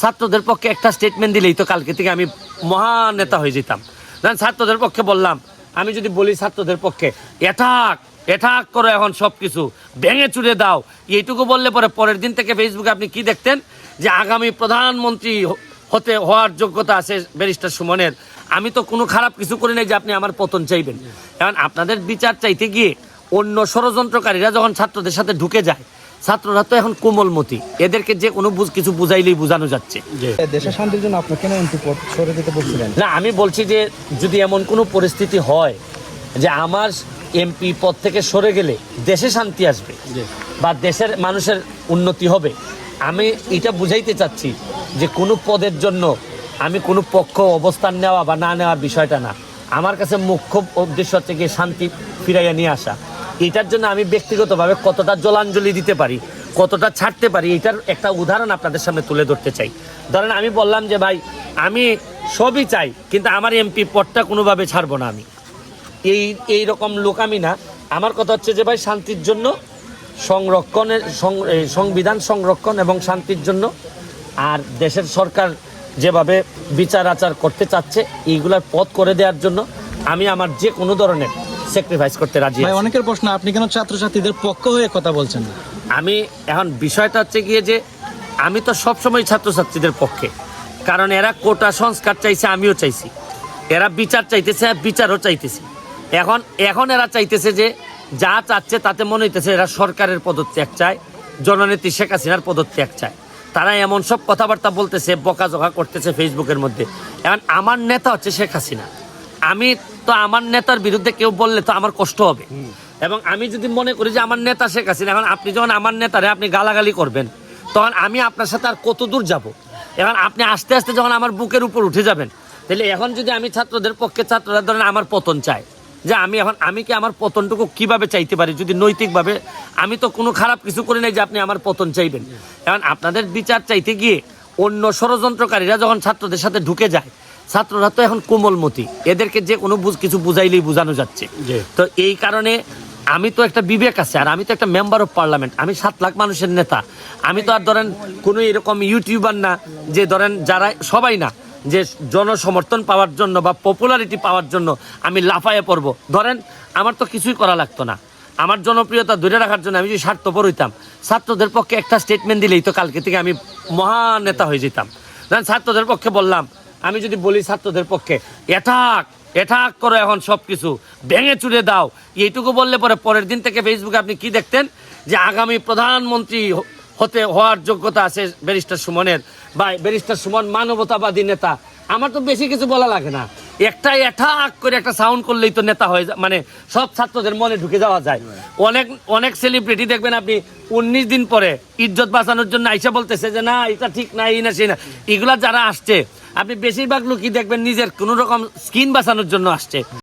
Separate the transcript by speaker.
Speaker 1: ছাত্রদের পক্ষে একটা স্টেটমেন্ট দিলেই তো কালকে থেকে আমি মহান নেতা হয়ে যেতাম। ধরেন ছাত্রদের পক্ষে বললাম, আমি যদি বলি ছাত্রদের পক্ষে এটাক এটাক করো এখন সব কিছু ভেঙে চুড়ে দাও। এইটুকু বললে পরে পরের দিন থেকে ফেসবুকে আপনি কি দেখতেন? যে আগামী প্রধানমন্ত্রী হতে, হওয়ার যোগ্যতা আছে ব্যারিস্টার সুমনের। আমি তো কোনো খারাপ কিছু করি নাই যে আপনি আমার পতন চাইবেন। কারণ আপনাদের বিচার চাইতে গিয়ে অন্য ষড়যন্ত্রকারীরা যখন ছাত্রদের সাথে ঢুকে যায় ছাত্ররা তো এখন কোমলমতি। এদেরকে যে কোনো বুঝ- কিছু বুঝাইলেই বোঝানো যাচ্ছে।
Speaker 2: দেশের শান্তির জন্য আপনি কেন এমপি পদ সরে দিতে বলছিলেন?
Speaker 1: না আমি বলছি যে যদি এমন কোনো পরিস্থিতি হয় যে আমার এমপি পদ থেকে সরে গেলে দেশে শান্তি আসবে বা দেশের মানুষের উন্নতি হবে আমি এটা বুঝাইতে চাচ্ছি যে কোনো পদের জন্য আমি কোনো পক্ষ অবস্থান নেওয়া বা না নেওয়ার বিষয়টা না। আমার কাছে মুখ্য উদ্দেশ্য হচ্ছে গিয়ে শান্তি ফিরাইয়া নিয়ে আসা। এটার জন্য আমি ব্যক্তিগতভাবে কতটা জলাঞ্জলি দিতে পারি, কতটা ছাড়তে পারি, এটার একটা উদাহরণ আপনাদের সামনে তুলে ধরতে চাই। ধরেন আমি বললাম যে, ভাই, আমি সবই চাই, কিন্তু আমার এমপি পদটা কোনোভাবে ছাড়বো না আমি। এই এই রকম লোক আমি না। আমার কথা হচ্ছে যে, ভাই, শান্তির জন্য সংরক্ষণের সংবিধান সংরক্ষণ এবং শান্তির জন্য আর দেশের সরকার যেভাবে বিচার আচার করতে চাচ্ছে, এইগুলার পথ করে দেওয়ার জন্য আমি আমার যে কোনো ধরনের স্যাক্রিফাইস করতে রাজি
Speaker 2: ভাই অনেকের প্রশ্ন আপনি কেন ছাত্রছাত্রীদের পক্ষ হয়ে কথা বলছেন
Speaker 1: আমি এখন বিষয়টা হচ্ছে গিয়ে যে আমি তো সবসময় ছাত্রছাত্রীদের পক্ষে। কারণ এরা কোটা সংস্কার চাইছে আমিও চাইছি। এরা বিচার চাইতেছে বিচারও চাইতেছি। এখন এখন এরা চাইতেছে যে যা চাচ্ছে তাতে মনে হইতেছে এরা সরকারের পদত্যাগ চায় জননেত্রী শেখ হাসিনার পদত্যাগ চায়। তারা এমন সব কথাবার্তা বলতেছে বকাঝকা করতেছে ফেসবুকের মধ্যে। এখন আমার নেতা হচ্ছে শেখ হাসিনা। আমি তো আমার নেতার বিরুদ্ধে কেউ বললে তো আমার কষ্ট হবে। এবং আমি যদি মনে করি যে আমার নেতা শেখ হাসিনা এখন আপনি যখন আমার নেতারে আপনি গালাগালি করবেন তখন আমি আপনার সাথে আর কত দূর যাব? এখন আপনি আস্তে আস্তে যখন আমার বুকের উপর উঠে যাবেন তাহলে এখন যদি আমি ছাত্রদের পক্ষে ছাত্ররা ধরেন আমার পতন চায় যে আমি এখন আমি কি আমার পতনটুকু কীভাবে চাইতে পারি? যদি নৈতিকভাবে আমি তো কোনো খারাপ কিছু করি নাই যে আপনি আমার পতন চাইবেন। এখন আপনাদের বিচার চাইতে গিয়ে অন্য ষড়যন্ত্রকারীরা যখন ছাত্রদের সাথে ঢুকে যায় ছাত্ররা তো এখন কোমলমতি। এদেরকে যে কোনো কিছু বুঝাইলেই বোঝানো যাচ্ছে। তো এই কারণে আমি তো একটা বিবেক আছে আর আমি তো একটা মেম্বার অফ পার্লামেন্ট আমি সাত লাখ মানুষের নেতা। আমি তো আর ধরেন কোনো এরকম ইউটিউবার না যে ধরেন যারা সবাই না যে জনসমর্থন পাওয়ার জন্য বা পপুলারিটি পাওয়ার জন্য আমি লাফায়ে পড়ব। ধরেন আমার তো কিছুই করা লাগতো না। আমার জনপ্রিয়তা ধরে রাখার জন্য আমি যদি স্বার্থপর হইতাম ছাত্রদের পক্ষে একটা স্টেটমেন্ট দিলেই তো কালকে থেকে আমি মহান নেতা হয়ে যেতাম। ধরেন ছাত্রদের পক্ষে বললাম আমি যদি বলি ছাত্রদের পক্ষে এথাক এথাক করো এখন সব কিছু ভেঙে চুড়ে দাও। এইটুকু বললে পরে পরের দিন থেকে ফেসবুকে আপনি কি দেখতেন? যে আগামী প্রধানমন্ত্রী হতে হওয়ার যোগ্যতা আছে ব্যারিস্টার সুমনের, বা ব্যারিস্টার সুমন মানবতাবাদী নেতা। আমার তো বেশি কিছু বলা লাগে না। একটা এঠাক করে একটা সাউন্ড করলেই তো নেতা হয়ে মানে সব ছাত্রদের মনে ঢুকে যাওয়া যায়। অনেক অনেক সেলিব্রিটি দেখবেন আপনি উনিশ দিন পরে ইজ্জত বাঁচানোর জন্য আইসা বলতেছে যে, না, এটা ঠিক না, এই না, সেই না। এগুলা যারা আসছে, আপনি বেশিরভাগ লোকই দেখবেন নিজের কোনো রকম স্কিন বাঁচানোর জন্য আসছে।